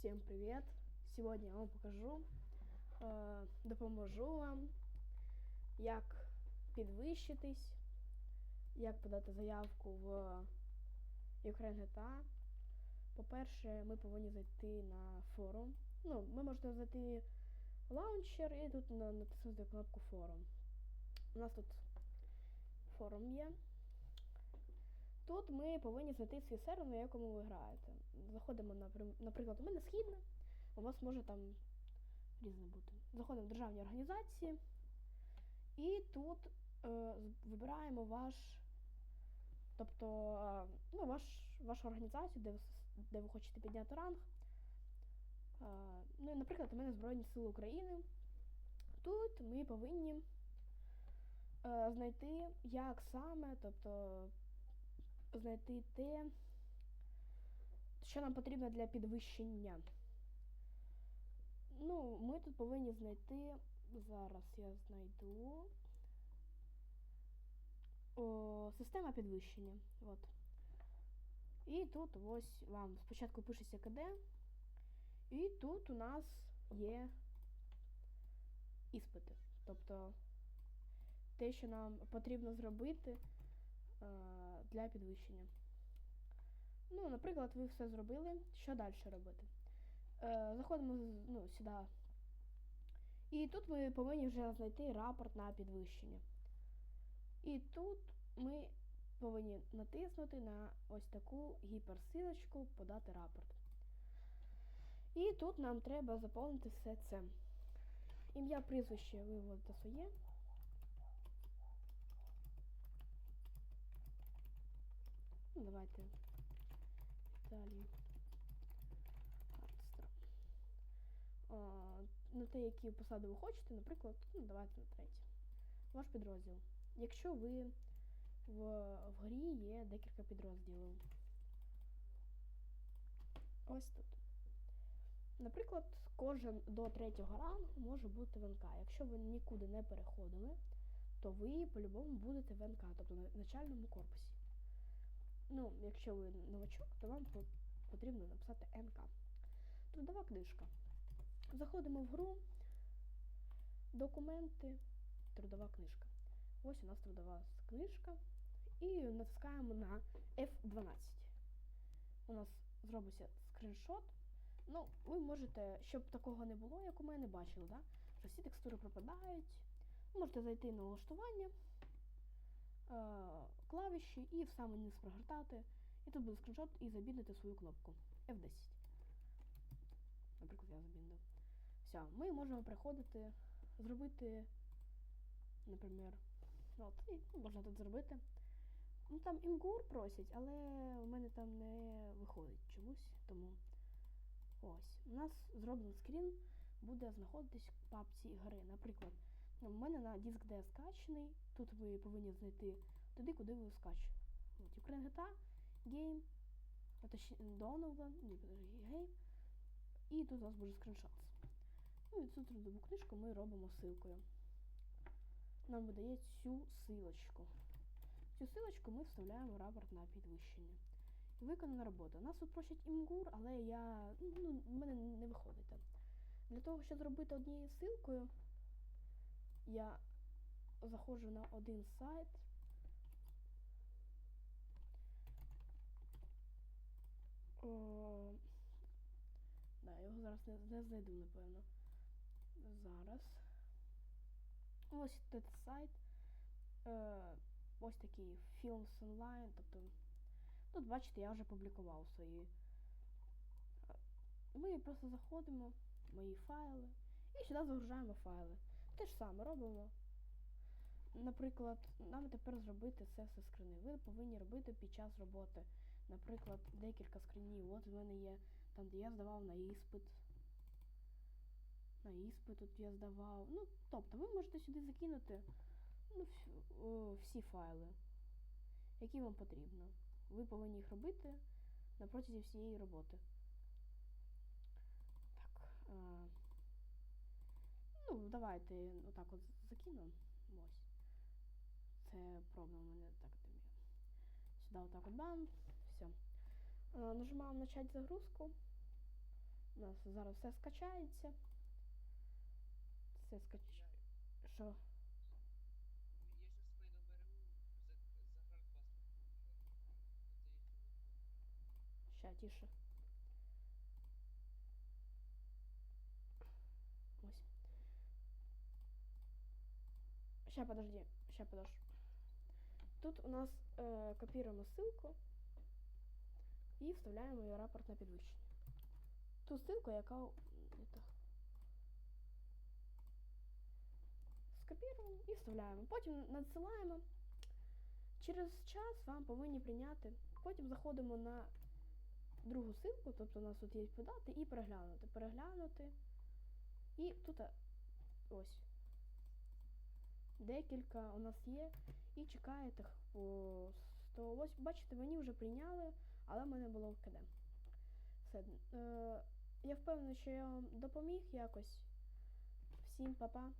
Всем привет! Сегодня я вам покажу, е, допоможу вам, як підвищитись, як подати заявку в Ukraine. По-перше, ми повинні зайти на форум. Ну, ми можете зайти в лаунчер і тут натиснути кнопку форум. У нас тут форум є. Тут ми повинні знайти свій сервер, на якому ви граєте. Заходимо, напрям- наприклад, у мене східне, у вас може там різне бути. Заходимо в державні організації, і тут е, вибираємо ваш, тобто, е, ну, ваш, вашу організацію, де ви, де ви хочете підняти ранг. Е, ну, наприклад, у мене Збройні Сили України. Тут ми повинні е, знайти, як саме, тобто знайти те, що нам потрібно для підвищення. Ну, ми тут повинні знайти. Зараз я знайду. О, система підвищення. От. І тут ось вам спочатку пишеться КД. І тут у нас є іспити. Тобто те, що нам потрібно зробити для підвищення. Ну, наприклад, ви все зробили. Що далі робити? Е, заходимо ну, сюди. І тут ми повинні вже знайти рапорт на підвищення. І тут ми повинні натиснути на ось таку гіперсилочку подати рапорт. І тут нам треба заповнити все це. Ім'я, прізвище ви вводите своє. Ну, давайте. Віталій. Хардстра. На те, які посади ви хочете, наприклад, ну, давайте на третє. Ваш підрозділ. Якщо ви в, в грі є декілька підрозділів. Ось тут. Наприклад, кожен до третього рангу може бути ВНК. Якщо ви нікуди не переходили, то ви по-любому будете в НК, тобто на начальному корпусі. Ну, якщо ви новачок, то вам потрібно написати НК. Трудова книжка. Заходимо в гру, документи, трудова книжка. Ось у нас трудова книжка. І натискаємо на F12. У нас зробиться скріншот. Ну, ви можете, щоб такого не було, як у мене бачили, да? що всі текстури пропадають. Можете зайти на налаштування, клавіші і в самий низ прогортати. І тут буде скріншот і забіднити свою кнопку F10. Наприклад, я забіндив. Все, ми можемо приходити, зробити, наприклад, от, і ну, можна тут зробити. Ну там імгур просять, але у мене там не виходить чомусь, тому ось. У нас зроблений скрін буде знаходитись в папці гри. Наприклад, у мене на диск D скачений, тут ви повинні знайти туди, куди ви скачете. От, Ukraine GTA, Game, а точніше Donovan, ні, подожди, Game. І тут у нас буде скріншот. Ну і цю трудову книжку ми робимо ссылкою. Нам видає цю силочку. Цю силочку ми вставляємо в рапорт на підвищення. Виконана робота. Нас тут просять імгур, але я. Ну, в мене не виходить. Для того, щоб зробити однією силкою, я заходжу на один сайт. О, да, його зараз не, не знайду, напевно. Зараз. Ось цей сайт. Е, ось такий Films Online. Тобто, тут, бачите, я вже публікував свої. Е, Ми просто заходимо, мої файли, і сюди загружаємо файли. Те ж саме робимо. Наприклад, нам тепер зробити це все скрини. Ви повинні робити під час роботи. Наприклад, декілька скринів. От в мене є там, де я здавав на іспит. На іспит тут я здавав. Ну, тобто, ви можете сюди закинути ну, всі файли, які вам потрібно. Ви повинні їх робити на протязі всієї роботи. Так. Е, ну, давайте отак от закину. Ось. Це проба у мене так тобі. Сюди отак от бам. Все. Нажимаємо начать загрузку. У нас зараз все скачається. Все скач... Що? Я сейчас пойду беру за загранпаспорт. Ща, тише. Ось. Ща, подожди. Ща, подожди. Тут у нас е, копіруємо ссылку і вставляємо її рапорт на підвищення. Ту ссылку, яка у- это, скопіруємо і вставляємо. Потім надсилаємо. Через час вам повинні прийняти. Потім заходимо на другу ссылку, тобто у нас тут є подати і переглянути. Переглянути. І тут а, ось. Декілька у нас є. І чекаєте по 108. Бачите, мені вже прийняли, але в мене було КД. Все. Е, я впевнена, що я вам допоміг якось. Всім па-па.